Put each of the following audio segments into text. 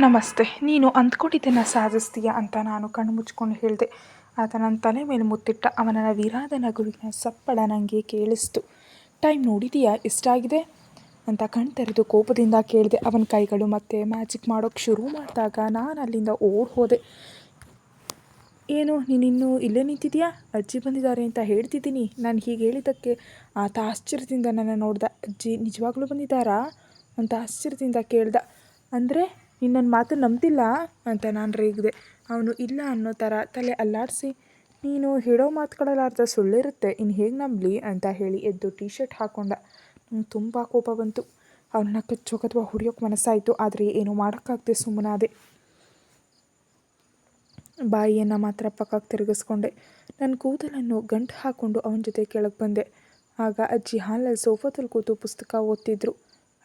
ನಮಸ್ತೆ. ನೀನು ಅಂದ್ಕೊಂಡಿದ್ದನ್ನು ಸಾಧಿಸ್ತೀಯ ಅಂತ ನಾನು ಕಣ್ಣು ಮುಚ್ಕೊಂಡು ಹೇಳಿದೆ. ಆತ ನನ್ನ ತಲೆ ಮೇಲೆ ಮುತ್ತಿಟ್ಟ ಅವನ ವಿರಾದ ನಗುವಿನ ಸಪ್ಪಳ ನನಗೆ ಕೇಳಿಸ್ತು. ಟೈಮ್ ನೋಡಿದೀಯಾ? ಎಷ್ಟಾಗಿದೆ? ಅಂತ ಕಣ್ ತೆರೆದು ಕೋಪದಿಂದ ಕೇಳಿದೆ. ಅವನ ಕೈಗಳು ಮತ್ತೆ ಮ್ಯಾಜಿಕ್ ಮಾಡೋಕ್ಕೆ ಶುರು ಮಾಡಿದಾಗ ನಾನು ಅಲ್ಲಿಂದ ಓಡ್ ಹೋದೆ. ಏನು, ನೀನಿನ್ನೂ ಇಲ್ಲೇ ನಿಂತಿದೆಯಾ? ಅಜ್ಜಿ ಬಂದಿದ್ದಾರೆ ಅಂತ ಹೇಳ್ತಿದ್ದೀನಿ. ನಾನು ಹೀಗೆ ಹೇಳಿದ್ದಕ್ಕೆ ಆತ ಆಶ್ಚರ್ಯದಿಂದ ನನ್ನ ನೋಡ್ದ. ಅಜ್ಜಿ ನಿಜವಾಗ್ಲೂ ಬಂದಿದ್ದಾರಾ? ಅಂತ ಆಶ್ಚರ್ಯದಿಂದ ಕೇಳ್ದ. ಅಂದರೆ ನೀನು ಮಾತು ನಂಬ್ತಿಲ್ಲ? ಅಂತ ನಾನು ರೇಗಿದೆ. ಅವನು, ಇಲ್ಲ ಅನ್ನೋ ಥರ ತಲೆ ಅಲ್ಲಾಡಿಸಿ, ನೀನು ಹೇಳೋ ಸುಳ್ಳು ಸುಳ್ಳಿರುತ್ತೆ ಇನ್ನು ಹೇಗೆ ನಂಬಲಿ? ಅಂತ ಹೇಳಿ ಎದ್ದು ಟೀ ಶರ್ಟ್ ಹಾಕ್ಕೊಂಡ ನಂಗೆ ತುಂಬ ಕೋಪ ಬಂತು. ಅವನನ್ನ ಕಚ್ಚೋಕೆ ಅಥವಾ ಹೊಡಿಯೋಕೆ ಮನಸ್ಸಾಯಿತು, ಆದರೆ ಏನು ಮಾಡೋಕ್ಕಾಗದೆ ಸುಮ್ಮನಾದೆ. ಬಾಯಿಯನ್ನು ಮಾತ್ರ ಪಕ್ಕಕ್ಕೆ ತಿರುಗಿಸ್ಕೊಂಡೆ. ನನ್ನ ಕೂದಲನ್ನು ಗಂಟು ಹಾಕ್ಕೊಂಡು ಅವನ ಜೊತೆ ಕೆಳಗೆ ಬಂದೆ. ಆಗ ಅಜ್ಜಿ ಹಾಲಲ್ಲಿ ಸೋಫಾದಲ್ಲಿ ಕೂತು ಪುಸ್ತಕ ಓದ್ತಿದ್ರು.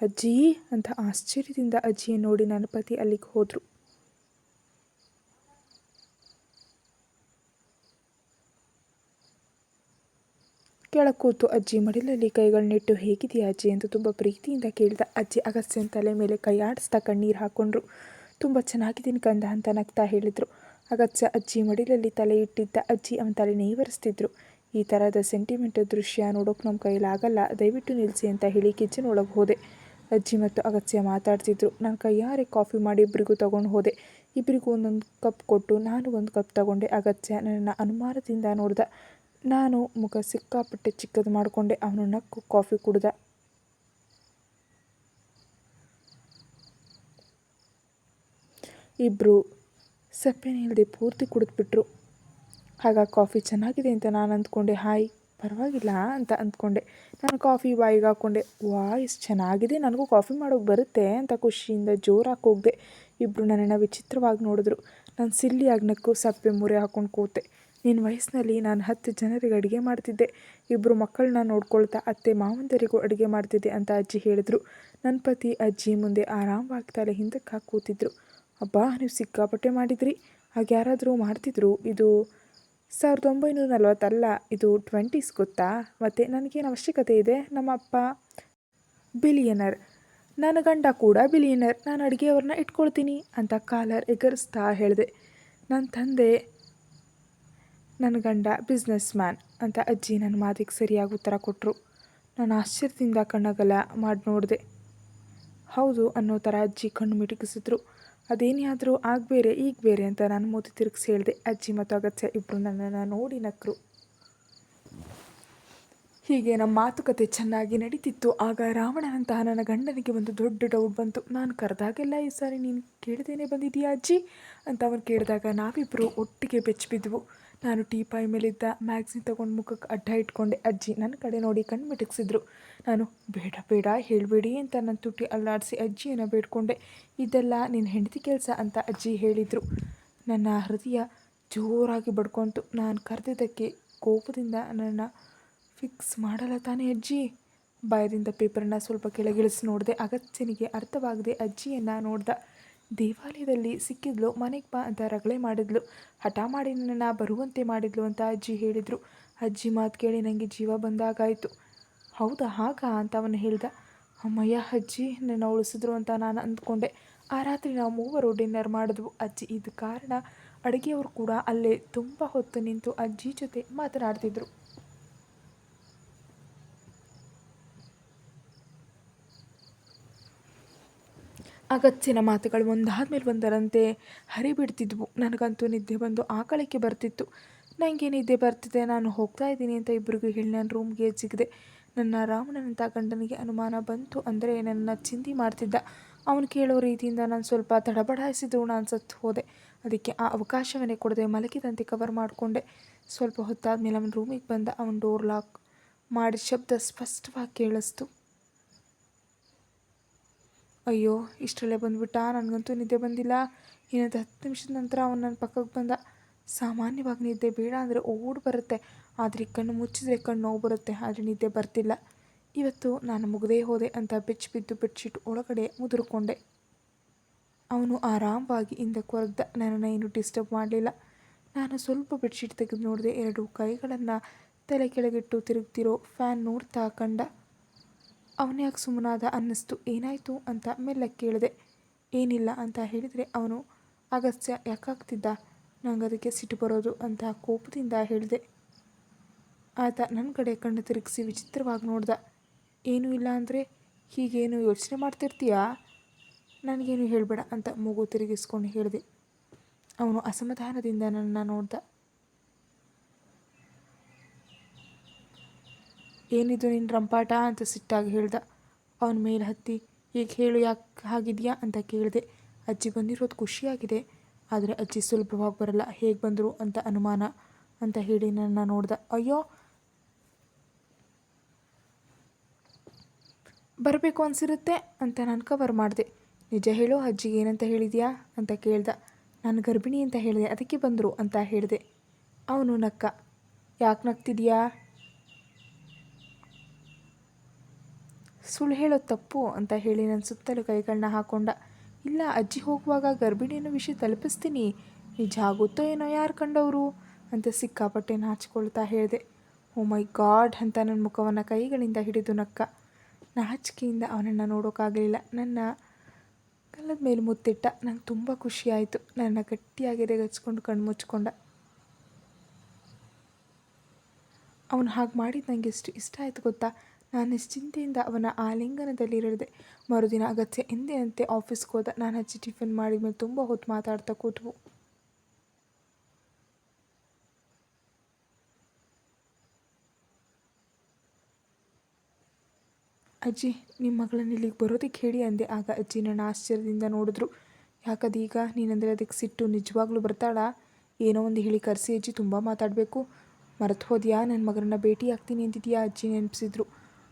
ಅಜ್ಜಿ ಅಂತ ಆಶ್ಚರ್ಯದಿಂದ ಅಜ್ಜಿಯ ನೋಡಿ ನನ್ನ ಪತಿ ಅಲ್ಲಿಗೆ ಹೋದರು. ಕೂತು ಅಜ್ಜಿ ಮಡಿಲಲ್ಲಿ ಕೈಗಳನ್ನಿಟ್ಟು ಹೇಗಿದೆಯಾ ಅಜ್ಜಿ? ಅಂತ ತುಂಬ ಪ್ರೀತಿಯಿಂದ ಕೇಳಿದ ಅಜ್ಜಿ ಅಗಸ್ತ್ಯನ ತಲೆ ಮೇಲೆ ಕೈ ಆಡಿಸ್ತಾ ಕಣ್ಣೀರು ಹಾಕ್ಕೊಂಡ್ರು ತುಂಬ ಚೆನ್ನಾಗಿದ್ದೀನಿ ಕಂದ ಅಂತ ನಗ್ತಾ ಹೇಳಿದರು. ಅಗತ್ಯ ಅಜ್ಜಿ ಮಡಿಲಲ್ಲಿ ತಲೆ ಇಟ್ಟಿದ್ದ ಅಜ್ಜಿ ಅವನ ತಲೆ ನೇವರಿಸ್ತಿದ್ರು. ಈ ಥರದ ಸೆಂಟಿಮೆಂಟ್ ದೃಶ್ಯ ನೋಡೋಕೆ ನಮ್ಮ ಕೈಲಾಗಲ್ಲ. ದಯವಿಟ್ಟು ನಿಲ್ಲಿಸಿ ಅಂತ ಹೇಳಿ ಕಿಚನ್ ಒಳಗೆ ಅಜ್ಜಿ ಮತ್ತು ಅಗತ್ಯ ಮಾತಾಡ್ತಿದ್ರು. ನಾನು ಕೈಯಾರೆ ಕಾಫಿ ಮಾಡಿ ಇಬ್ಬರಿಗೂ ತೊಗೊಂಡು ಹೋದೆ. ಇಬ್ಬರಿಗೂ ಒಂದೊಂದು ಕಪ್ ಕೊಟ್ಟು ನಾನು ಒಂದು ಕಪ್ ತಗೊಂಡೆ. ಅಗತ್ಯ ನನ್ನ ಅನುಮಾನದಿಂದ ನೋಡ್ದ. ನಾನು ಮುಖ ಸಿಕ್ಕಾಪಟ್ಟೆ ಚಿಕ್ಕದು ಮಾಡಿಕೊಂಡೆ. ಅವನು ನಕ್ಕು ಕಾಫಿ ಕುಡ್ದ. ಇಬ್ಬರು ಸಪ್ಪೆನೇ ಪೂರ್ತಿ ಕುಡಿದ್ಬಿಟ್ರು. ಆಗ ಕಾಫಿ ಚೆನ್ನಾಗಿದೆ ಅಂತ ನಾನು ಅಂದ್ಕೊಂಡೆ. ಹಾಯ್ ಪರವಾಗಿಲ್ಲ ಅಂತ ಅಂದ್ಕೊಂಡೆ. ನಾನು ಕಾಫಿ ಬಾಯಿಗೆ ಹಾಕ್ಕೊಂಡೆ. ವಾ ಎಷ್ಟು ಚೆನ್ನಾಗಿದೆ. ನನಗೂ ಕಾಫಿ ಮಾಡೋಕೆ ಬರುತ್ತೆ ಅಂತ ಖುಷಿಯಿಂದ ಜೋರಾಗಿ ಹೋಗಿದೆ ಇಬ್ಬರು ನನ್ನನ್ನು ವಿಚಿತ್ರವಾಗಿ ನೋಡಿದ್ರು. ನಾನು ಸಿಲ್ಲಿ ನಕ್ಕು ಸಪ್ಪೆ ಮುರೆ ಹಾಕ್ಕೊಂಡು ಕೂತೆ. ನಿನ್ನ ವಯಸ್ಸಿನಲ್ಲಿ ನಾನು ಹತ್ತು ಜನರಿಗೆ ಅಡುಗೆ ಮಾಡ್ತಿದ್ದೆ. ಇಬ್ಬರು ಮಕ್ಕಳನ್ನ ನೋಡ್ಕೊಳ್ತಾ ಅತ್ತೆ ಮಾವಂದರಿಗೂ ಅಡುಗೆ ಮಾಡ್ತಿದ್ದೆ ಅಂತ ಅಜ್ಜಿ ಹೇಳಿದ್ರು. ನನ್ನ ಪತಿ ಅಜ್ಜಿ ಮುಂದೆ ಆರಾಮವಾಗಿ ತಲೆ ಹಿಂದಕ್ಕೆ ಹಾಕಿ ಕೂತಿದ್ರು. ಅಬ್ಬಾ, ನೀವು ಸಿಕ್ಕಾಪಟ್ಟೆ ಮಾಡಿದ್ರಿ. ಹಾಗೆ ಯಾರಾದರೂ ಮಾಡ್ತಿದ್ರು? ಇದು ಸಾವಿರದ ಒಂಬೈನೂರ ನಲವತ್ತಲ್ಲ, ಇದು ಟ್ವೆಂಟೀಸ್ ಗೊತ್ತಾ? ಮತ್ತು ನನಗೇನು ಅವಶ್ಯಕತೆ ಇದೆ? ನಮ್ಮ ಅಪ್ಪ ಬಿಲಿಯನರ್ ನನ್ನ ಗಂಡ ಕೂಡ ಬಿಲಿಯನರ್ ನಾನು ಅಡುಗೆಯವ್ರನ್ನ ಇಟ್ಕೊಳ್ತೀನಿ ಅಂತ ಕಾಲರ್ ಎಗರಿಸ್ತಾ ಹೇಳಿದೆ. ನನ್ನ ತಂದೆ ನನ್ನ ಗಂಡ ಬಿಸ್ನೆಸ್ ಮ್ಯಾನ್ ಅಂತ ಅಜ್ಜಿ ನನ್ನ ಮಾತಿಗೆ ಸರಿಯಾಗಿ ಉತ್ತರ ಕೊಟ್ಟರು ನಾನು ಆಶ್ಚರ್ಯದಿಂದ ಕಣ್ಣಗಲ ಮಾಡಿ ನೋಡಿದೆ ಹೌದು ಅನ್ನೋ ಥರ ಅಜ್ಜಿ ಕಣ್ಣು ಮಿಟುಕಿಸಿದ್ರು. ಅದೇನೇ ಆದರೂ ಆಗ ಬೇರೆ, ಈಗ ಬೇರೆ ಅಂತ ನಾನು ಮೂತಿ ತಿರುಗಿಸಿ ಹೇಳಿದೆ. ಅಜ್ಜಿ ಮತ್ತು ಅಗತ್ಯ ಇಬ್ಬರು ನನ್ನನ್ನು ನೋಡಿ ನಕ್ಕರು ಹೀಗೆ ನಮ್ಮ ಮಾತುಕತೆ ಚೆನ್ನಾಗಿ ನಡೀತಿತ್ತು. ಆಗ ರಾವಣನಂತಹ ನನ್ನ ಗಂಡನಿಗೆ ಒಂದು ದೊಡ್ಡ ಡೌಟ್ ಬಂತು. ನಾನು ಕರೆದಾಗೆಲ್ಲ ಈ ಸಾರಿ ನೀನು ಕೇಳ್ದೇನೆ ಬಂದಿದೆಯಾ ಅಜ್ಜಿ? ಅಂತ ಅವನು ಕೇಳಿದಾಗ ನಾವಿಬ್ಬರು ಒಟ್ಟಿಗೆ ಬೆಚ್ಚಿಬಿದ್ವು ನಾನು ಟೀಪಾಯಿ ಮೇಲಿದ್ದ ಮ್ಯಾಗ್ಝಿನ್ ತೊಗೊಂಡು ಮುಖಕ್ಕೆ ಅಡ್ಡ ಇಟ್ಕೊಂಡೆ. ಅಜ್ಜಿ ನನ್ನ ಕಡೆ ನೋಡಿ ಕಣ್ಣು ಮಿಟಕ್ಸಿದ್ರು. ನಾನು, ಬೇಡ ಬೇಡ, ಹೇಳಬೇಡಿ ಅಂತ ನನ್ನ ತುಟಿ ಅಲ್ಲಾಡಿಸಿ ಅಜ್ಜಿಯನ್ನು ಬೇಡ್ಕೊಂಡೆ. ಇದೆಲ್ಲ ನಿನ್ನ ಹೆಂಡತಿ ಕೆಲಸ ಅಂತ ಅಜ್ಜಿ ಹೇಳಿದರು. ನನ್ನ ಹೃದಯ ಜೋರಾಗಿ ಬಡ್ಕೊಂತು. ನಾನು ಕರೆದಿದ್ದಕ್ಕೆ ಕೋಪದಿಂದ ನನ್ನ ಫಿಕ್ಸ್ ಮಾಡಲ್ಲ ತಾನೇ ಅಜ್ಜಿ? ಭಯದಿಂದ ಪೇಪರನ್ನು ಸ್ವಲ್ಪ ಕೆಳಗಿಳಿಸಿ ನೋಡಿದೆ. ಅಗತ್ಯನಿಗೆ ಅರ್ಥವಾಗದೆ ಅಜ್ಜಿಯನ್ನು ನೋಡ್ದೆ. ದೇವಾಲಯದಲ್ಲಿ ಸಿಕ್ಕಿದ್ಲು, ಮನೆಗೆ ಬಾ ಅಂತ ರಗಳೆ ಮಾಡಿದ್ಲು. ಹಠ ಮಾಡಿ ನನ್ನ ಬರುವಂತೆ ಮಾಡಿದ್ಲು ಅಂತ ಅಜ್ಜಿ ಹೇಳಿದರು. ಅಜ್ಜಿ ಮಾತು ಕೇಳಿ ನನಗೆ ಜೀವ ಬಂದಾಗಾಯಿತು. ಹೌದಾ, ಹಾಗಾ ಅಂತ ಅವನು ಹೇಳ್ದ. ಅಮ್ಮಯ್ಯ, ಅಜ್ಜಿ ನನ್ನ ಉಳಿಸಿದ್ರು ಅಂತ ನಾನು ಅಂದ್ಕೊಂಡೆ. ಆ ರಾತ್ರಿ ನಾವು ಮೂವರು ಡಿನ್ನರ್ ಮಾಡಿದ್ವು. ಅಜ್ಜಿ ಇದು ಕಾರಣ ಅಡುಗೆಯವರು ಕೂಡ ಅಲ್ಲೇ ತುಂಬ ಹೊತ್ತು ನಿಂತು ಅಜ್ಜಿ ಜೊತೆ ಮಾತನಾಡ್ತಿದ್ರು. ಅಗತ್ಯನ ಮಾತುಗಳು ಒಂದಾದ್ಮೇಲೆ ಒಂದರಂತೆ ಹರಿಬಿಡ್ತಿದ್ವು. ನನಗಂತೂ ನಿದ್ದೆ ಬಂದು ಆಕಳಕ್ಕೆ ಬರ್ತಿತ್ತು. ನನಗೆ ನಿದ್ದೆ ಬರ್ತಿದೆ, ನಾನು ಹೋಗ್ತಾ ಇದ್ದೀನಿ ಅಂತ ಇಬ್ಬರಿಗೂ ಹೇಳಿ ನಾನು ರೂಮ್ಗೆ ಜಿಗಿದೆ. ನನ್ನ ರಾಮನಂತ ಗಂಡನಿಗೆ ಅನುಮಾನ ಬಂತು ಅಂದರೆ ನನ್ನ ಚಿಂತೆ ಮಾಡ್ತಿದ್ದ. ಅವನು ಕೇಳೋ ರೀತಿಯಿಂದ ನಾನು ಸ್ವಲ್ಪ ತಡಬಡಾಯಿಸಿದ್ರು ನಾನು ಸತ್ತು ಹೋದೆ. ಅದಕ್ಕೆ ಆ ಅವಕಾಶವನ್ನೇ ಕೊಡದೆ ಮಲಗಿದಂತೆ ಕವರ್ ಮಾಡಿಕೊಂಡೆ. ಸ್ವಲ್ಪ ಹೊತ್ತಾದಮೇಲೆ ಅವನ ರೂಮಿಗೆ ಬಂದ, ಅವನ ಡೋರ್ ಲಾಕ್ ಮಾಡಿ ಶಬ್ದ ಸ್ಪಷ್ಟವಾಗಿ ಕೇಳಿಸ್ತು. ಅಯ್ಯೋ, ಇಷ್ಟರಲ್ಲೇ ಬಂದುಬಿಟ್ಟ, ನನಗಂತೂ ನಿದ್ದೆ ಬಂದಿಲ್ಲ. ಇನ್ನೊಂದು ಹತ್ತು ನಿಮಿಷದ ನಂತರ ಅವನು ನನ್ನ ಪಕ್ಕಕ್ಕೆ ಬಂದ. ಸಾಮಾನ್ಯವಾಗಿ ನಿದ್ದೆ ಬೇಡ ಅಂದರೆ ಓಡಿ ಬರುತ್ತೆ. ಆದರೆ ಕಣ್ಣು ಮುಚ್ಚಿದ್ರೆ ಕಣ್ಣು ನೋವು ಬರುತ್ತೆ, ಆದರೆ ನಿದ್ದೆ ಬರ್ತಿಲ್ಲ. ಇವತ್ತು ನಾನು ಮುಗದೇ ಹೋದೆ ಅಂತ ಬೆಚ್ಚ ಬಿದ್ದು ಬೆಡ್ಶೀಟ್ ಒಳಗಡೆ ಮುದುರ್ಕೊಂಡೆ. ಅವನು ಆರಾಮವಾಗಿ ಹಿಂದೆ ಹೊರಗ್ದ ನನ್ನನ್ನು ಏನು ಡಿಸ್ಟರ್ಬ್ ಮಾಡಲಿಲ್ಲ. ನಾನು ಸ್ವಲ್ಪ ಬೆಡ್ಶೀಟ್ ತೆಗೆದು ನೋಡಿದೆ ಎರಡು ಕೈಗಳನ್ನು ತಲೆ ಕೆಳಗಿಟ್ಟು ತಿರುಗ್ತಿರೋ ಫ್ಯಾನ್ ನೋಡ್ತಾ ಕಂಡ. ಅವನ್ಯಾಕೆ ಸುಮ್ಮನಾದ? ಅನ್ನಿಸ್ತು. ಏನಾಯಿತು ಅಂತ ಮೆಲ್ಲ ಕೇಳಿದೆ. ಏನಿಲ್ಲ ಅಂತ ಹೇಳಿದರೆ ಅವನು, ಅಗಸ್ತ್ಯ, ಯಾಕಾಗ್ತಿದ್ದ? ನಂಗೆ ಅದಕ್ಕೆ ಸಿಟ್ಟು ಬರೋದು ಅಂತ ಕೋಪದಿಂದ ಹೇಳಿದೆ. ಆತ ನನ್ನ ಕಡೆ ಕಣ್ಣು ತಿರುಗಿಸಿ ವಿಚಿತ್ರವಾಗಿ ನೋಡ್ದ. ಏನೂ ಇಲ್ಲ ಅಂದರೆ ಹೀಗೇನು ಯೋಚನೆ ಮಾಡ್ತಿರ್ತೀಯಾ? ನನಗೇನು ಹೇಳಬೇಡ ಅಂತ ಮೂಗು ತಿರುಗಿಸ್ಕೊಂಡು ಹೇಳಿದೆ. ಅವನು ಅಸಮಾಧಾನದಿಂದ ನನ್ನ ನೋಡ್ದ. ಏನಿದು ನಿನ್ನ ರಂಪಾಟ ಅಂತ ಸಿಟ್ಟಾಗಿ ಹೇಳ್ದ. ಅವನ ಮೇಲೆ ಹತ್ತಿ, ಈಗ ಹೇಳು ಯಾಕೆ ಹಾಗಿದೆಯಾ? ಅಂತ ಕೇಳಿದೆ. ಅಜ್ಜಿ ಬಂದಿರೋದು ಖುಷಿಯಾಗಿದೆ. ಆದರೆ ಅಜ್ಜಿ ಸುಲಭವಾಗಿ ಬರಲ್ಲ. ಹೇಗೆ ಬಂದರು ಅಂತ ಅನುಮಾನ ಅಂತ ಹೇಳಿ ನನ್ನ ನೋಡ್ದ. ಅಯ್ಯೋ, ಬರಬೇಕು ಅನಿಸಿರುತ್ತೆ ಅಂತ ನಾನು ಕವರ್ ಮಾಡಿದೆ. ನಿಜ ಹೇಳು ಅಜ್ಜಿಗೆ ಏನಂತ ಹೇಳಿದ್ಯಾ? ಅಂತ ಕೇಳ್ದ. ನಾನು ಗರ್ಭಿಣಿ ಅಂತ ಹೇಳಿದೆ, ಅದಕ್ಕೆ ಬಂದರು ಅಂತ ಹೇಳಿದೆ. ಅವನು ನಕ್ಕ, ಯಾಕೆ ನಗ್ತಿದ್ಯಾ? ಸುಳ್ಳು ಹೇಳೋ ತಪ್ಪು ಅಂತ ಹೇಳಿ ನನ್ನ ಸುತ್ತಲೂ ಕೈಗಳನ್ನ ಹಾಕೊಂಡ. ಇಲ್ಲ, ಅಜ್ಜಿ ಹೋಗುವಾಗ ಗರ್ಭಿಣಿಯನ್ನು ವಿಷಯ ತಲುಪಿಸ್ತೀನಿ. ನಿಜ ಆಗುತ್ತೋ ಏನೋ ಯಾರು ಕಂಡವರು ಅಂತ ಸಿಕ್ಕಾಪಟ್ಟೆ ನಾಚಿಕೊಳ್ತಾ ಹೇಳಿದೆ. ಓ ಮೈ ಗಾಡ್ ಅಂತ ನನ್ನ ಮುಖವನ್ನು ಕೈಗಳಿಂದ ಹಿಡಿದು ನಕ್ಕ. ನಾಚಿಕೆಯಿಂದ ಅವನನ್ನು ನೋಡೋಕ್ಕಾಗಲಿಲ್ಲ ನನ್ನ ಕಲ್ಲದ ಮೇಲೆ ಮುತ್ತಿಟ್ಟ. ನಂಗೆ ತುಂಬ ಖುಷಿಯಾಯಿತು ನನ್ನ ಗಟ್ಟಿಯಾಗಿ ರೆಗಚ್ಕೊಂಡು ಕಣ್ಣು ಮುಚ್ಕೊಂಡ. ಅವನು ಹಾಗೆ ಮಾಡಿದ್ದು ನನಗೆ ಎಷ್ಟು ಇಷ್ಟ ಆಯಿತು ಗೊತ್ತಾ? ನಾನು ನಿಶ್ಚಿಂತೆಯಿಂದ ಅವನ ಆಲಿಂಗನದಲ್ಲಿರದೆ ಮರುದಿನ ಅಗತ್ಯ ಎಂದಿನಂತೆ ಆಫೀಸ್ಗೆ ಹೋದ. ನಾನು ಹಚ್ಚಿ ಟಿಫಿನ್ ಮಾಡಿದ ಮೇಲೆ ತುಂಬ ಹೊತ್ತು ಮಾತಾಡ್ತಾ ಕೂತ್ವು. ಅಜ್ಜಿ ನಿಮ್ಮ ಮಗಳನ್ನ ಇಲ್ಲಿಗೆ ಬರೋದಕ್ಕೆ ಹೇಳಿ ಅಂದೆ. ಆಗ ಅಜ್ಜಿ ನನ್ನ ಆಶ್ಚರ್ಯದಿಂದ ನೋಡಿದ್ರು. ಯಾಕದೀಗ ನೀನಂದರೆ ಅದಕ್ಕೆ ಸಿಟ್ಟು ನಿಜವಾಗ್ಲೂ ಬರ್ತಾಳ? ಏನೋ ಒಂದು ಹೇಳಿ ಕರೆಸಿ ಅಜ್ಜಿ, ತುಂಬ ಮಾತಾಡಬೇಕು. ಮರೆತು ಹೋದ್ಯಾ? ನನ್ನ ಮಗನನ್ನ ಭೇಟಿ ಆಗ್ತೀನಿ ಅಂತಿದ್ಯಾ ಅಜ್ಜಿ ನೆನಪಿಸಿದ್ರು.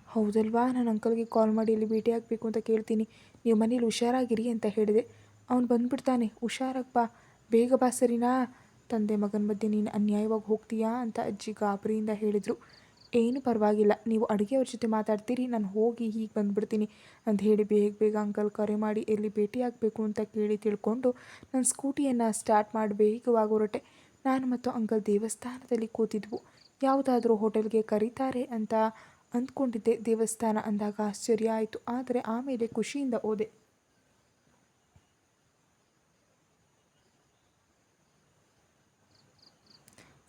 ಹೌದಲ್ವಾ? ನಾನು ಅಂಕಲ್ಗೆ ಕಾಲ್ ಮಾಡಿ ಇಲ್ಲಿ ಭೇಟಿ ಆಗಬೇಕು ಅಂತ ಕೇಳ್ತೀನಿ. ನೀವು ಮನೇಲಿ ಹುಷಾರಾಗಿರಿ ಅಂತ ಹೇಳಿದೆ. ಅವನು ಬಂದುಬಿಡ್ತಾನೆ. ಹುಷಾರಾಗಿ ಬಾ. ಬೇಗ ಬಾ ಸರಿನಾ? ತಂದೆ ಮಗನ ಮಧ್ಯೆ ನೀನು ಅನ್ಯಾಯವಾಗಿ ಹೋಗ್ತೀಯಾ ಅಂತ ಅಜ್ಜಿ ಗಾಬರಿಯಿಂದ ಹೇಳಿದರು. ಏನು ಪರವಾಗಿಲ್ಲ. ನೀವು ಅಡುಗೆಯವ್ರ ಜೊತೆ ಮಾತಾಡ್ತೀರಿ. ನಾನು ಹೋಗಿ ಹೀಗೆ ಬಂದುಬಿಡ್ತೀನಿ ಅಂತ ಹೇಳಿ ಬೇಗ ಬೇಗ ಅಂಕಲ್ ಕರೆ ಮಾಡಿ ಎಲ್ಲಿ ಭೇಟಿ ಆಗಬೇಕು ಅಂತ ಕೇಳಿ ತಿಳ್ಕೊಂಡು ನನ್ನ ಸ್ಕೂಟಿಯನ್ನು ಸ್ಟಾರ್ಟ್ ಮಾಡಿ ಬೇಗವಾಗಿ ಹೊರಟೆ. ನಾನು ಮತ್ತು ಅಂಕಲ್ ದೇವಸ್ಥಾನದಲ್ಲಿ ಕೂತಿದ್ವು. ಯಾವುದಾದ್ರೂ ಹೋಟೆಲ್ಗೆ ಕರೀತಾರೆ ಅಂತ ಅಂದ್ಕೊಂಡಿದ್ದೆ. ದೇವಸ್ಥಾನ ಅಂದಾಗ ಆಶ್ಚರ್ಯ ಆಯಿತು. ಆದರೆ ಆಮೇಲೆ ಖುಷಿಯಿಂದ ಹೋದೆ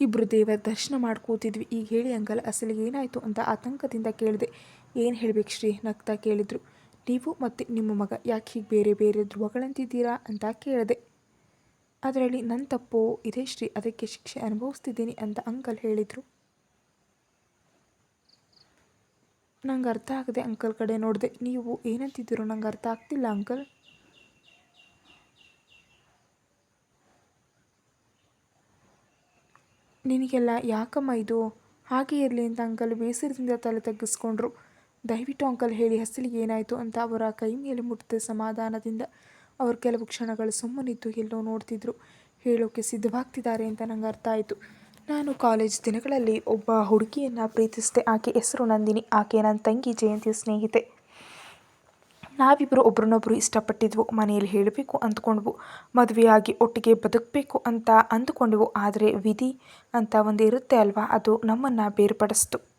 ಇಬ್ಬರು ದೇವರ ದರ್ಶನ ಮಾಡ್ಕೋತಿದ್ವಿ. ಈಗ ಹೇಳಿ ಅಂಕಲ್, ಅಸಲಿಗೆ ಏನಾಯಿತು ಅಂತ ಆತಂಕದಿಂದ ಕೇಳಿದೆ. ಏನು ಹೇಳಬೇಕು ಶ್ರೀ? ನಗ್ತಾ ಕೇಳಿದರು. ನೀವು ಮತ್ತು ನಿಮ್ಮ ಮಗ ಯಾಕೆ ಹೀಗೆ ಬೇರೆ ಬೇರೆ ಧ್ರುವಗಳಂತಿದ್ದೀರಾ ಅಂತ ಕೇಳಿದೆ. ಅದರಲ್ಲಿ ನನ್ನ ತಪ್ಪು? ಇದೆ ಶ್ರೀ, ಅದಕ್ಕೆ ಶಿಕ್ಷೆ ಅನುಭವಿಸ್ತಿದ್ದೀನಿ ಅಂತ ಅಂಕಲ್ ಹೇಳಿದರು. ನಂಗೆ ಅರ್ಥ ಆಗದೆ ಅಂಕಲ್ ಕಡೆ ನೋಡಿದೆ, ನೀವು ಏನಂತಿದ್ದೀರೋ ನಂಗೆ ಅರ್ಥ ಆಗ್ತಿಲ್ಲ ಅಂಕಲ್. ನಿನಗೆಲ್ಲ ಯಾಕಮ್ಮ ಇದು? ಹಾಗೆ ಇರಲಿ ಅಂತ ಅಂಕಲ್ ಬೇಸರದಿಂದ ತಲೆ ತಗ್ಗಿಸ್ಕೊಂಡ್ರು. ದಯವಿಟ್ಟು ಅಂಕಲ್ ಹೇಳಿ, ಹಸಲಿಗೆ ಏನಾಯಿತು? ಅಂತ ಅವರ ಕೈ ಮೇಲೆ ಮುಟ್ಟಿದ ಸಮಾಧಾನದಿಂದ. ಅವರು ಕೆಲವು ಕ್ಷಣಗಳು ಸುಮ್ಮನಿದ್ದು ಎಲ್ಲೋ ನೋಡ್ತಿದ್ರು. ಹೇಳೋಕೆ ಸಿದ್ಧವಾಗ್ತಿದ್ದಾರೆ ಅಂತ ನಂಗೆ ಅರ್ಥ ಆಯಿತು. ನಾನು ಕಾಲೇಜ್ ದಿನಗಳಲ್ಲಿ ಒಬ್ಬ ಹುಡುಗಿಯನ್ನು ಪ್ರೀತಿಸಿದೆ. ಆಕೆ ಹೆಸರು ನಂದಿನಿ, ಆಕೆ ನನ್ನ ತಂಗಿ ಜಯಂತಿ ಸ್ನೇಹಿತೆ. ನಾವಿಬ್ಬರು ಒಬ್ರನ್ನೊಬ್ಬರು ಇಷ್ಟಪಟ್ಟಿದ್ವು. ಮನೆಯಲ್ಲಿ ಹೇಳಬೇಕು ಅಂದ್ಕೊಂಡ್ವು. ಮದುವೆಯಾಗಿ ಒಟ್ಟಿಗೆ ಬದುಕಬೇಕು ಅಂತ ಅಂದುಕೊಂಡೆವು. ಆದರೆ ವಿಧಿ ಅಂತ ಒಂದು ಇರುತ್ತೆ ಅಲ್ವಾ? ಅದು ನಮ್ಮನ್ನು ಬೇರ್ಪಡಿಸ್ತು.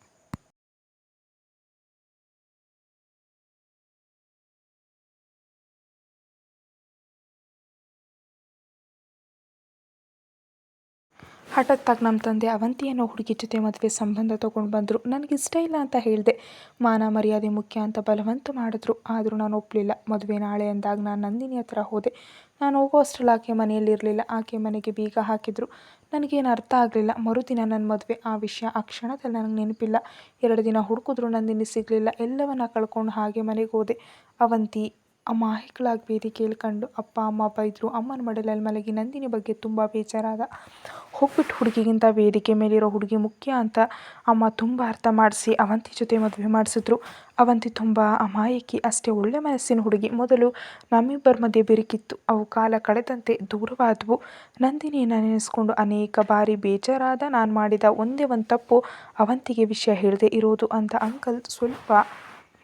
ಹಠಾತ್ತಾಗಿ ನಮ್ಮ ತಂದೆ ಅವಂತಿ ಅನ್ನೋ ಹುಡುಗಿ ಜೊತೆ ಮದುವೆ ಸಂಬಂಧ ತೊಗೊಂಡು ಬಂದರು. ನನಗೆ ಇಷ್ಟ ಇಲ್ಲ ಅಂತ ಹೇಳಿದೆ. ಮಾನ ಮರ್ಯಾದೆ ಮುಖ್ಯ ಅಂತ ಬಲವಂತ ಮಾಡಿದ್ರು. ಆದರೂ ನಾನು ಒಪ್ಪಲಿಲ್ಲ ಮದುವೆ ನಾಳೆ ಅಂದಾಗ ನಾನು ನಂದಿನಿ ಹತ್ರ ಹೋದೆ. ನಾನು ಹೋಗೋ ಅಷ್ಟರಲ್ಲಿ ಆಕೆ ಮನೆಯಲ್ಲಿರಲಿಲ್ಲ. ಆಕೆ ಮನೆಗೆ ಬೀಗ ಹಾಕಿದ್ರು. ನನಗೇನು ಅರ್ಥ ಆಗಲಿಲ್ಲ. ಮರುದಿನ ನನ್ನ ಮದುವೆ. ಆ ವಿಷಯ ಆ ಕ್ಷಣದಲ್ಲಿ ನನಗೆ ನೆನಪಿಲ್ಲ. ಎರಡು ದಿನ ಹುಡುಕಿದ್ರು ನಂದಿನಿ ಸಿಗಲಿಲ್ಲ. ಎಲ್ಲವನ್ನ ಕಳ್ಕೊಂಡು ಹಾಗೆ ಮನೆಗೆ ಹೋದೆ. ಅವಂತಿ ಅಮಾಯಕಳಾಗಿ ವೇದಿಕೆಯಲ್ಲಿ ಕಂಡು ಅಪ್ಪ, ಅಮ್ಮ ಬೈದರು ಅಮ್ಮನ ಮಡಲಲ್ಲಿ ಮಲಗಿ ನಂದಿನಿ ಬಗ್ಗೆ ತುಂಬ ಬೇಜಾರಾದ. ಹೋಗ್ಬಿಟ್ಟು ಹುಡುಗಿಗಿಂತ ವೇದಿಕೆ ಮೇಲಿರೋ ಹುಡುಗಿ ಮುಖ್ಯ ಅಂತ ಅಮ್ಮ ತುಂಬ ಅರ್ಥ ಮಾಡಿಸಿ, ಅವಂತಿ ಜೊತೆ ಮದುವೆ ಮಾಡಿಸಿದ್ರು. ಅವಂತಿ ತುಂಬ ಅಮಾಯಕಿ, ಅಷ್ಟೇ ಒಳ್ಳೆ ಮನಸ್ಸಿನ ಹುಡುಗಿ. ಮೊದಲು ನಮ್ಮಿಬ್ಬರ ಮಧ್ಯೆ ಬಿರುಕಿತ್ತು. ಅವು ಕಾಲ ಕಳೆದಂತೆ ದೂರವಾದವು. ನಂದಿನಿಯನ್ನು ನೆನೆಸ್ಕೊಂಡು ಅನೇಕ ಬಾರಿ ಬೇಜಾರಾದ ನಾನು ಮಾಡಿದ ಒಂದೇ ಒಂದು ತಪ್ಪು ಅವಂತಿಗೆ ವಿಷಯ ಹೇಳದೆ ಇರೋದು ಅಂತ ಅಂಕಲ್ ಸ್ವಲ್ಪ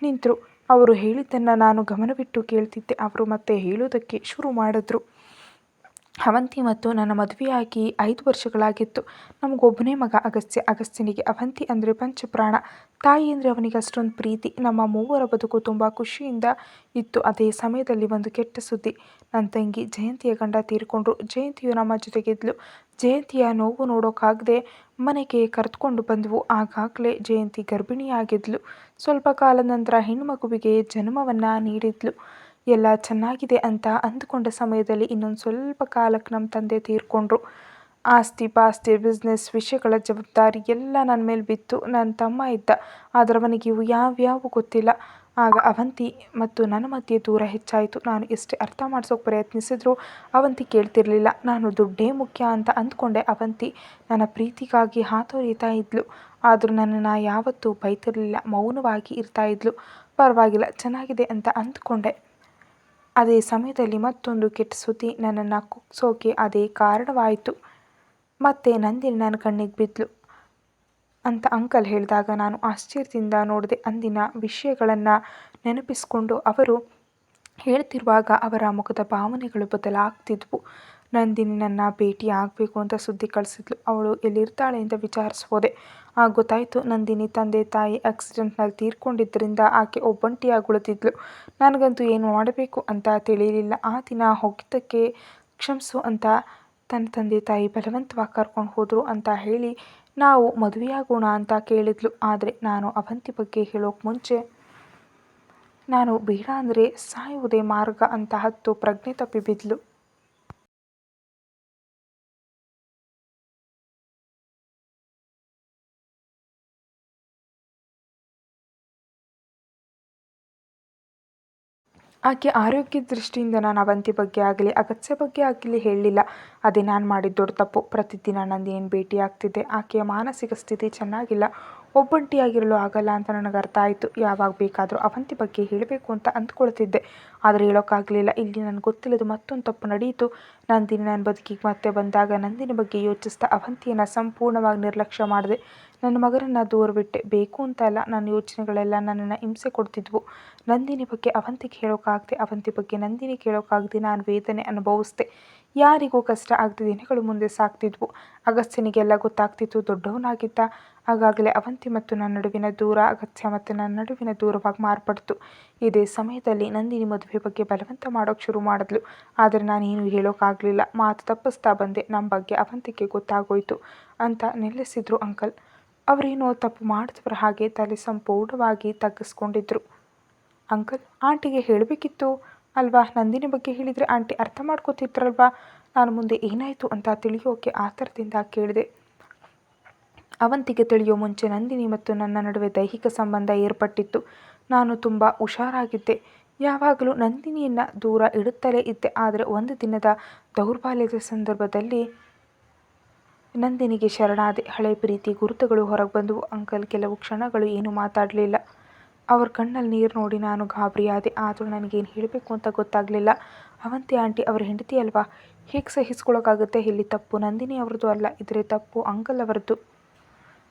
ನಿಂತರು. ಅವರು ಹೇಳಿದ್ದನ್ನು ನಾನು ಗಮನವಿಟ್ಟು ಕೇಳ್ತಿದ್ದೆ. ಅವರು ಮತ್ತೆ ಹೇಳೋದಕ್ಕೆ ಶುರು ಮಾಡಿದ್ರು. ಅವಂತಿ ಮತ್ತು ನನ್ನ ಮದುವೆಯಾಗಿ ಐದು ವರ್ಷಗಳಾಗಿತ್ತು. ನಮಗೊಬ್ಬನೇ ಮಗ ಅಗಸ್ತ್ಯ. ಅಗಸ್ತ್ಯನಿಗೆ ಅವಂತಿ ಅಂದರೆ ಪಂಚಪ್ರಾಣ. ತಾಯಿ ಅಂದರೆ ಅವನಿಗೆ ಅಷ್ಟೊಂದು ಪ್ರೀತಿ. ನಮ್ಮ ಮೂವರ ಬದುಕು ತುಂಬ ಖುಷಿಯಿಂದ ಇತ್ತು. ಅದೇ ಸಮಯದಲ್ಲಿ ಒಂದು ಕೆಟ್ಟ ಸುದ್ದಿ. ನನ್ನ ತಂಗಿ ಜಯಂತಿಯ ಗಂಡ ತೀರಿಕೊಂಡ್ರು. ಜಯಂತಿಯು ನಮ್ಮ ಜೊತೆಗಿದ್ಲು. ಜಯಂತಿಯ ನೋವು ನೋಡೋಕ್ಕಾಗದೆ ಮನೆಗೆ ಕರೆದುಕೊಂಡು ಬಂದವು. ಆಗಾಗಲೇ ಜಯಂತಿ ಗರ್ಭಿಣಿಯಾಗಿದ್ಲು. ಸ್ವಲ್ಪ ಕಾಲದ ನಂತರ ಹೆಣ್ಣುಮಗುವಿಗೆ ಜನ್ಮವನ್ನು ನೀಡಿದ್ಲು. ಎಲ್ಲ ಚೆನ್ನಾಗಿದೆ ಅಂತ ಅಂದುಕೊಂಡ ಸಮಯದಲ್ಲಿ ಇನ್ನೊಂದು ಸ್ವಲ್ಪ ಕಾಲಕ್ಕೆ ನಮ್ಮ ತಂದೆ ತೀರ್ಕೊಂಡ್ರು. ಆಸ್ತಿ ಪಾಸ್ತಿ ಬಿಸ್ನೆಸ್ ವಿಷಯಗಳ ಜವಾಬ್ದಾರಿ ಎಲ್ಲ ನನ್ನ ಮೇಲೆ ಬಿತ್ತು. ನನ್ನ ತಮ್ಮ ಇದ್ದ. ಆದರೆ ಅವನಿಗೆ ಇವು ಯಾವ್ಯಾವು ಗೊತ್ತಿಲ್ಲ. ಆಗ ಅವಂತಿ ಮತ್ತು ನನ್ನ ಮಧ್ಯೆ ದೂರ ಹೆಚ್ಚಾಯಿತು. ನಾನು ಎಷ್ಟೇ ಅರ್ಥ ಮಾಡಿಸೋಕೆ ಪ್ರಯತ್ನಿಸಿದ್ರು ಅವಂತಿ ಕೇಳ್ತಿರಲಿಲ್ಲ. ನಾನು ದುಡ್ಡೇ ಮುಖ್ಯ ಅಂತ ಅಂದ್ಕೊಂಡೆ ಅವಂತಿ. ನನ್ನ ಪ್ರೀತಿಗಾಗಿ ಹಾತೊರೀತಾ ಇದ್ಲು. ಆದರೂ ನನ್ನನ್ನು ಯಾವತ್ತೂ ಬೈತಿರಲಿಲ್ಲ. ಮೌನವಾಗಿ ಇರ್ತಾ ಇದ್ಲು. ಪರವಾಗಿಲ್ಲ, ಚೆನ್ನಾಗಿದೆ ಅಂತ ಅಂದ್ಕೊಂಡೆ. ಅದೇ ಸಮಯದಲ್ಲಿ ಮತ್ತೊಂದು ಕೆಟ್ಟ ಸುದ್ದಿ ನನ್ನನ್ನು ಕುಗ್ಸೋಕೆ ಅದೇ ಕಾರಣವಾಯಿತು. ಮತ್ತೆ ನಂದಿನಿ ನನ್ನ ಕಣ್ಣಿಗೆ ಬಿದ್ಲು. ಅಂತ ಅಂಕಲ್ ಹೇಳಿದಾಗ ನಾನು ಆಶ್ಚರ್ಯದಿಂದ ನೋಡಿದೆ ಅಂದಿನ ವಿಷಯಗಳನ್ನು ನೆನಪಿಸಿಕೊಂಡು ಅವರು ಹೇಳ್ತಿರುವಾಗ ಅವರ ಮುಖದ ಭಾವನೆಗಳು ಬದಲಾಗ್ತಿದ್ವು. ನಂದಿನಿ ನನ್ನ ಭೇಟಿ ಆಗಬೇಕು ಅಂತ ಸುದ್ದಿ ಕಳಿಸಿದ್ಲು. ಅವಳು ಎಲ್ಲಿರ್ತಾಳೆ ಅಂತ ವಿಚಾರಿಸ್ಬೋದೆ ಆಗ ಗೊತ್ತಾಯಿತು. ನಂದಿನಿ ತಂದೆ ತಾಯಿ ಆಕ್ಸಿಡೆಂಟ್ನಲ್ಲಿ ತೀರ್ಕೊಂಡಿದ್ದರಿಂದ ಆಕೆ ಒಬ್ಬಂಟಿಯಾಗಿ ಉಳಿದಿದ್ಲು ನನಗಂತೂ ಏನು ಮಾಡಬೇಕು ಅಂತ ತಿಳಿಯಲಿಲ್ಲ ಆ ದಿನ ಹೋಗಿದ್ದಕ್ಕೆ ಕ್ಷಮಿಸು ಅಂತ ತನ್ನ ತಂದೆ ತಾಯಿ ಬಲವಂತವಾಗಿ ಕರ್ಕೊಂಡು ಹೋದರು ಅಂತ ಹೇಳಿ ನಾವು ಮದುವೆಯಾಗೋಣ ಅಂತ ಕೇಳಿದ್ಲು. ಆದರೆ ನಾನು ಅವಂತಿ ಬಗ್ಗೆ ಹೇಳೋಕೆ ಮುಂಚೆ ನಾನು ಬೇಡ ಅಂದರೆ ಸಾಯುವುದೇ ಮಾರ್ಗ ಅಂತ ಹತ್ತು ಪ್ರಜ್ಞೆ ತಪ್ಪಿ ಆಕೆ ಆರೋಗ್ಯ ದೃಷ್ಟಿಯಿಂದ ನಾನು ಅವಂತಿ ಬಗ್ಗೆ ಆಗಲಿ, ಅಗತ್ಯ ಬಗ್ಗೆ ಆಗಲಿ ಹೇಳಲಿಲ್ಲ ಅದೇ ನಾನು ಮಾಡಿದ ದೊಡ್ಡ ತಪ್ಪು. ಪ್ರತಿದಿನ ನಂದಿನಿಯನ್ನು ಭೇಟಿ ಆಗ್ತಿದ್ದೆ, ಆಕೆಯ ಮಾನಸಿಕ ಸ್ಥಿತಿ ಚೆನ್ನಾಗಿಲ್ಲ. ಒಬ್ಬಂಟಿಯಾಗಿರಲು ಆಗಲ್ಲ ಅಂತ ನನಗೆ ಅರ್ಥ ಆಯಿತು. ಯಾವಾಗ ಬೇಕಾದರೂ ಅವಂತಿ ಬಗ್ಗೆ ಹೇಳಬೇಕು ಅಂತ ಅಂದ್ಕೊಳ್ತಿದ್ದೆ. ಆದರೆ ಹೇಳೋಕ್ಕಾಗಲಿಲ್ಲ ಇಲ್ಲಿ ನನಗೆ ಗೊತ್ತಿಲ್ಲದ ಮತ್ತೊಂದು ತಪ್ಪು ನಡೆಯಿತು ನಂದಿನಿ ನನ್ನ ಬದುಕಿಗೆ ಮತ್ತೆ ಬಂದಾಗ ನಂದಿನಿ ಬಗ್ಗೆ ಯೋಚಿಸ್ತಾ ಅವಂತಿಯನ್ನು ಸಂಪೂರ್ಣವಾಗಿ ನಿರ್ಲಕ್ಷ್ಯ ಮಾಡಿದೆ. ನನ್ನ ಮಗನನ್ನು ದೂರ ಬಿಟ್ಟೆ ಬೇಕು ಅಂತ ಅಲ್ಲ, ನನ್ನ ಯೋಚನೆಗಳೆಲ್ಲ ನನ್ನನ್ನು ಹಿಂಸೆ ಕೊಡ್ತಿದ್ವು. ನಂದಿನಿ ಬಗ್ಗೆ ಅವಂತಿಗೆ ಹೇಳೋಕ್ಕಾಗದೆ ಅವಂತಿ ಬಗ್ಗೆ ನಂದಿನಿ ಕೇಳೋಕ್ಕಾಗದೆ ನಾನು ವೇದನೆ ಅನುಭವಿಸ್ದೆ. ಯಾರಿಗೂ ಕಷ್ಟ ಆಗದೆ ದಿನಗಳು ಮುಂದೆ ಸಾಗ್ತಿದ್ವು ಅಗಸ್ತ್ಯನಿಗೆಲ್ಲ ಗೊತ್ತಾಗ್ತಿತ್ತು, ದೊಡ್ಡವನಾಗಿದ್ದ. ಆಗಾಗಲೇ ಅವಂತಿ ಮತ್ತು ನನ್ನ ನಡುವಿನ ದೂರ ಅಗತ್ಯ ಮತ್ತು ನನ್ನ ನಡುವಿನ ದೂರವಾಗಿ ಮಾರ್ಪಡ್ತು. ಇದೇ ಸಮಯದಲ್ಲಿ ನಂದಿನಿ ಮದುವೆ ಬಗ್ಗೆ ಬಲವಂತ ಮಾಡೋಕ್ಕೆ ಶುರು ಮಾಡಿದ್ಲು. ಆದರೆ ನಾನೇನು ಹೇಳೋಕ್ಕಾಗಲಿಲ್ಲ ಮಾತು ತಪ್ಪಿಸ್ತಾ ಬಂದೆ. ನಮ್ಮ ಬಗ್ಗೆ ಅವಂತಿಗೆ ಗೊತ್ತಾಗೋಯ್ತು ಅಂತ ನಿಲ್ಲಿಸಿದ್ರು ಅಂಕಲ್. ಅವರೇನೋ ತಪ್ಪು ಮಾಡಿದವರ ಹಾಗೆ ತಲೆ ಸಂಪೂರ್ಣವಾಗಿ ತಗ್ಗಿಸ್ಕೊಂಡಿದ್ರು. ಅಂಕಲ್, ಆಂಟಿಗೆ ಹೇಳಬೇಕಿತ್ತು. ಅಲ್ವಾ? ನಂದಿನಿ ಬಗ್ಗೆ ಹೇಳಿದರೆ ಆಂಟಿ ಅರ್ಥ ಮಾಡ್ಕೋತಿದ್ರಲ್ವಾ? ನಾನು ಮುಂದೆ ಏನಾಯಿತು ಅಂತ ತಿಳಿಯೋಕೆ ಆತರದಿಂದ ಕೇಳಿದೆ. ಅವಂತಿಗೆ ತಿಳಿಯೋ ಮುಂಚೆ ನಂದಿನಿ ಮತ್ತು ನನ್ನ ನಡುವೆ ದೈಹಿಕ ಸಂಬಂಧ ಏರ್ಪಟ್ಟಿತ್ತು. ನಾನು ತುಂಬ ಹುಷಾರಾಗಿದ್ದೆ. ಯಾವಾಗಲೂ ನಂದಿನಿಯನ್ನು ದೂರ ಇಡುತ್ತಲೇ ಇದ್ದೆ. ಆದರೆ ಒಂದು ದಿನದ ದೌರ್ಬಲ್ಯದ ಸಂದರ್ಭದಲ್ಲಿ ನಂದಿನಿಗೆ ಶರಣಾದೆ. ಹಳೆ ಪ್ರೀತಿ, ಗುರುತುಗಳು ಹೊರಗೆ ಬಂದವು. ಅಂಕಲ್, ಕೆಲವು ಕ್ಷಣಗಳು ಏನೂ ಮಾತಾಡಲಿಲ್ಲ. ಅವ್ರ ಕಣ್ಣಲ್ಲಿ ನೀರು ನೋಡಿ ನಾನು ಗಾಬರಿಯಾದೆ. ಆದರೂ ನನಗೇನು ಹೇಳಬೇಕು ಅಂತ ಗೊತ್ತಾಗಲಿಲ್ಲ. ಅವಂತಿ ಆಂಟಿ, ಅವರ ಹೆಂಡತಿ ಅಲ್ವಾ? ಹೇಗೆ ಸಹಿಸ್ಕೊಳ್ಳೋಕ್ಕಾಗುತ್ತೆ ಇಲ್ಲಿ ತಪ್ಪು ನಂದಿನಿ ಅವ್ರದ್ದು ಅಲ್ಲ. ಇದ್ರೆ ತಪ್ಪು ಅಂಕಲ್ ಅವರದ್ದು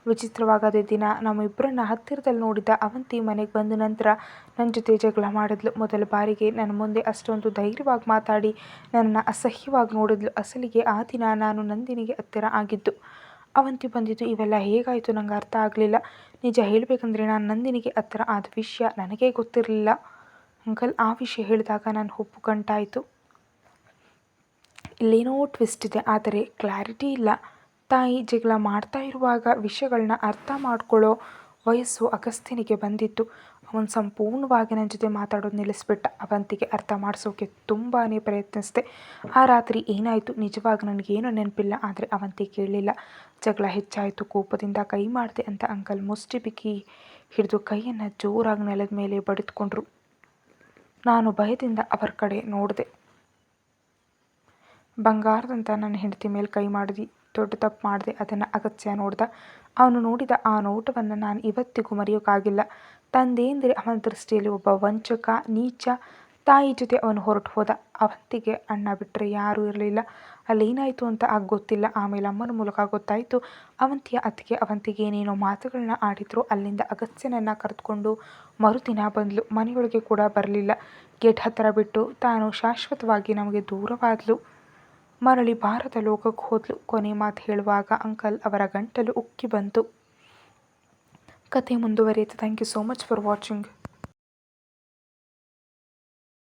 ವಿಚಿತ್ರವಾಗದ ದಿನ ನಮ್ಮಿಬ್ಬರನ್ನ ಹತ್ತಿರದಲ್ಲಿ ನೋಡಿದ ಅವಂತಿ ಮನೆಗೆ ಬಂದ ನಂತರ ನನ್ನ ಜೊತೆ ಜಗಳ ಮಾಡಿದ್ಲು. ಮೊದಲ ಬಾರಿಗೆ ನನ್ನ ಮುಂದೆ ಅಷ್ಟೊಂದು ಧೈರ್ಯವಾಗಿ ಮಾತಾಡಿ ನನ್ನನ್ನು ಅಸಹ್ಯವಾಗಿ ನೋಡಿದ್ಲು. ಅಸಲಿಗೆ ಆ ದಿನ ನಾನು ನಂದಿನಿಗೆ ಹತ್ತಿರ ಆಗಿದ್ದು. ಅವಂತಿ ಬಂದಿದ್ದು ಇವೆಲ್ಲ ಹೇಗಾಯಿತು ನಂಗೆ ಅರ್ಥ ಆಗಲಿಲ್ಲ. ನಿಜ ಹೇಳಬೇಕಂದ್ರೆ ನಾನು ನಂದಿನಿಗೆ ಹತ್ತಿರ ಆದ ವಿಷಯ ನನಗೇ ಗೊತ್ತಿರಲಿಲ್ಲ. ಅಂಕಲ್, ಆ ವಿಷಯ ಹೇಳಿದಾಗ ನಾನು ಹುಪ್ಪು ಗಂಟಾಯಿತು. ಇಲ್ಲೇನೋ ಟ್ವಿಸ್ಟ್ ಇದೆ, ಆದರೆ ಕ್ಲಾರಿಟಿ ಇಲ್ಲ. ತಾಯಿ ಜಗಳ ಮಾಡ್ತಾ ಇರುವಾಗ ವಿಷಯಗಳನ್ನ ಅರ್ಥ ಮಾಡ್ಕೊಳ್ಳೋ ವಯಸ್ಸು ಅಗಸ್ತ್ಯನಿಗೆ ಬಂದಿತ್ತು. ಅವನು ಸಂಪೂರ್ಣವಾಗಿ ನನ್ನ ಜೊತೆ ಮಾತಾಡೋದು ನಿಲ್ಲಿಸ್ಬಿಟ್ಟ. ಅವಂತಿಗೆ ಅರ್ಥ ಮಾಡಿಸೋಕೆ ತುಂಬಾ ಪ್ರಯತ್ನಿಸಿದೆ. ಆ ರಾತ್ರಿ ಏನಾಯಿತು ನಿಜವಾಗಿ ನನಗೇನು ನೆನಪಿಲ್ಲ, ಆದರೆ ಅವಂತಿ ಕೇಳಲಿಲ್ಲ ಜಗಳ ಹೆಚ್ಚಾಯಿತು, ಕೋಪದಿಂದ ಕೈ ಮಾಡಿದೆ ಅಂತ ಅಂಕಲ್ ಮುಷ್ಟಿ ಬಿಕ್ಕಿ ಹಿಡಿದು ಕೈಯನ್ನು ಜೋರಾಗಿ ನೆಲದ ಮೇಲೆ ಬಡಿದುಕೊಂಡ್ರು ನಾನು ಭಯದಿಂದ ಅವರ ಕಡೆ ನೋಡಿದೆ. ಬಂಗಾರದಂತ ನನ್ನ ಹೆಂಡತಿ ಮೇಲೆ ಕೈ ಮಾಡಿದಿ ದೊಡ್ಡ ತಪ್ಪು ಮಾಡಿದೆ, ಅದನ್ನು ಅಗತ್ಯ ನೋಡಿದ. ಅವನು ನೋಡಿದ ಆ ನೋಟವನ್ನು ನಾನು ಇವತ್ತಿಗೂ ಮರೆಯೋಕ್ಕಾಗಿಲ್ಲ ತಂದೆಯೆಂದರೆ ಅವನ ದೃಷ್ಟಿಯಲ್ಲಿ ಒಬ್ಬ ವಂಚಕ, ನೀಚ ತಾಯಿ ಜೊತೆ ಅವನು ಹೊರಟು ಹೋದ. ಅವಂತಿಗೆ ಅಣ್ಣ ಬಿಟ್ಟರೆ ಯಾರೂ ಇರಲಿಲ್ಲ. ಅಲ್ಲಿ ಏನಾಯಿತು ಅಂತ ಆಗ ಗೊತ್ತಿಲ್ಲ. ಆಮೇಲೆ ಅಮ್ಮನ ಮೂಲಕ ಗೊತ್ತಾಯಿತು. ಅವಂತಿಯ ಅತ್ತಿಗೆ ಅವಂತಿಗೆ ಏನೇನೋ ಮಾತುಗಳನ್ನ ಆಡಿದ್ರು. ಅಲ್ಲಿಂದ ಅಗತ್ಯನನ್ನು ಕರೆದುಕೊಂಡು ಮರುದಿನ ಬಂದಳು ಮನೆಯೊಳಗೆ ಕೂಡ ಬರಲಿಲ್ಲ. ಗೇಟ್ ಹತ್ತಿರ ಬಿಟ್ಟು ತಾನು ಶಾಶ್ವತವಾಗಿ ನಮಗೆ ದೂರವಾದಳು ಮರಳಿ ಭಾರತ ಲೋಕಕ್ಕೆ ಹೋದ್ಲು. ಕೊನೆ ಮಾತು ಹೇಳುವಾಗ ಅಂಕಲ್ ಅವರ ಗಂಟಲು ಉಕ್ಕಿ ಬಂತು. ಕತೆ ಮುಂದುವರಿಯುತ್ತೆ. Thank you so much for watching